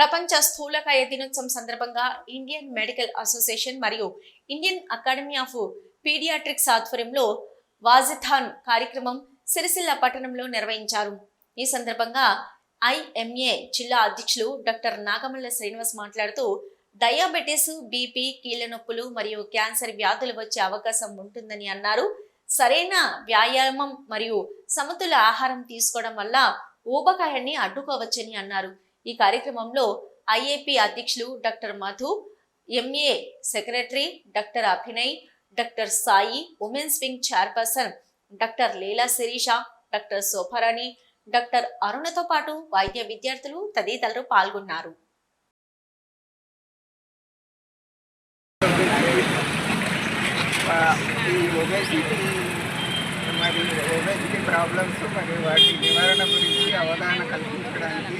ప్రపంచ స్థూలకాయ దినోత్సవం సందర్భంగా ఇండియన్ మెడికల్ అసోసియేషన్ మరియు ఇండియన్ అకాడమీ ఆఫ్ పీడియాట్రిక్స్ ఆధ్వర్యంలో వాజిథాన్ కార్యక్రమం సిరిసిల్ల పట్టణంలో నిర్వహించారు. ఈ సందర్భంగా ఐఎంఏ జిల్లా అధ్యక్షులు డాక్టర్ నాగమల్ల శ్రీనివాస్ మాట్లాడుతూ డయాబెటీస్ బీపీ కీళ్ళ నొప్పులు మరియు క్యాన్సర్ వ్యాధులు వచ్చే అవకాశం ఉంటుందని అన్నారు. సరైన వ్యాయామం మరియు సమతుల ఆహారం తీసుకోవడం వల్ల ఊబకాయాన్ని అడ్డుకోవచ్చని అన్నారు. ఈ కార్యక్రమంలో ఐఏపీ అధ్యక్షులు doctor Madhu MA secretary doctor Abhinay doctor Sai women's wing chairperson doctor Leela Sirisha doctor Shobharani doctor అరుణతో పాటు వైద్య విద్యార్థులు తదితరులు పాల్గొన్నారు. మరి ప్రాబ్లమ్స్ మరి వాటి నివారణ గురించి అవగాహన కల్పించడానికి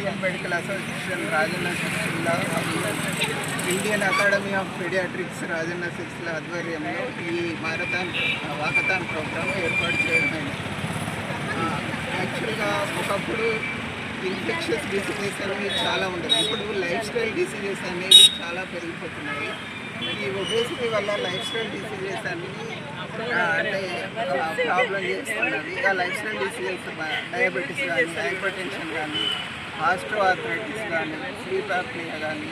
Indian medical association Rajanna Indian academy of paediatrics Rajanna సిక్స్ల ఆధ్వర్యంలో ఈ మారథాన్ వాకథాన్ ప్రోగ్రామ్ ఏర్పాటు చేయడమైంది యాక్చువల్గా ఒకప్పుడు ఇన్ఫెక్షన్స్ డిసీజెస్ అనేవి చాలా ఉండదు ఇప్పుడు లైఫ్ స్టైల్ డిసీజెస్ అనేవి చాలా పెరిగిపోతున్నాయి. ఈ ఒబేసిటీ వల్ల లైఫ్ స్టైల్ డిసీజెస్ అనేవి అంటే ప్రాబ్లం చేస్తున్నది ఆ లైఫ్ స్టైల్ డిసీజెస్ డయాబెటీస్ కానీ హైపర్ టెన్షన్ కానీ ఆస్ట్రో ఆర్థరైటిస్ కానీ స్లీప్ ఆప్నియా కానీ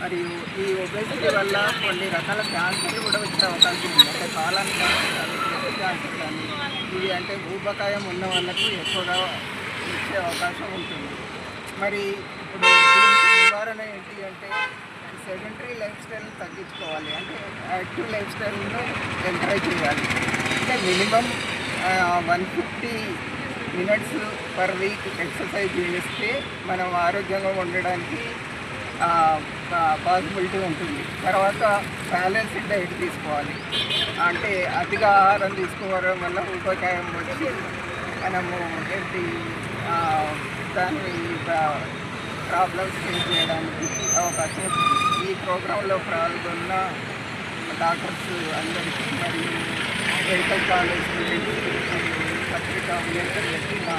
మరియు ఈ ఒబెసిటీ వల్ల కొన్ని రకాల క్యాన్సర్లు కూడా వచ్చే అవకాశం ఉంది. అంటే కాలాన్ని క్యాన్సర్ కానీ క్యాన్సర్ కానీ ఇవి అంటే ఊబకాయం ఉన్న వాళ్ళకు ఎక్కువగా వచ్చే అవకాశం ఉంటుంది. మరి ఇప్పుడు నివారణ ఏంటి అంటే సెడెంటరీ లైఫ్ స్టైల్ని తగ్గించుకోవాలి. అంటే యాక్టివ్ లైఫ్ స్టైల్ను ఎంకరేజ్ చేయాలి. అంటే minimum one fifty minutes per week exercise చేస్తే మనం ఆరోగ్యంగా ఉండడానికి పాసిబిలిటీ ఉంటుంది. తర్వాత బ్యాలెన్స్డ్ డైట్ తీసుకోవాలి. అంటే అతిగా ఆహారం తీసుకోవడం వల్ల ఉపకాయం వచ్చి మనము ఏంటి దాన్ని ప్రాబ్లమ్స్ ఫేస్ చేయడానికి అవకాశం ఉంటుంది. ఈ ప్రోగ్రాంలో పాల్గొన్న డాక్టర్స్ అందరికీ మరియు మెడికల్ కాలేజ్ స్టూడెంట్స్ మరియు పత్రికా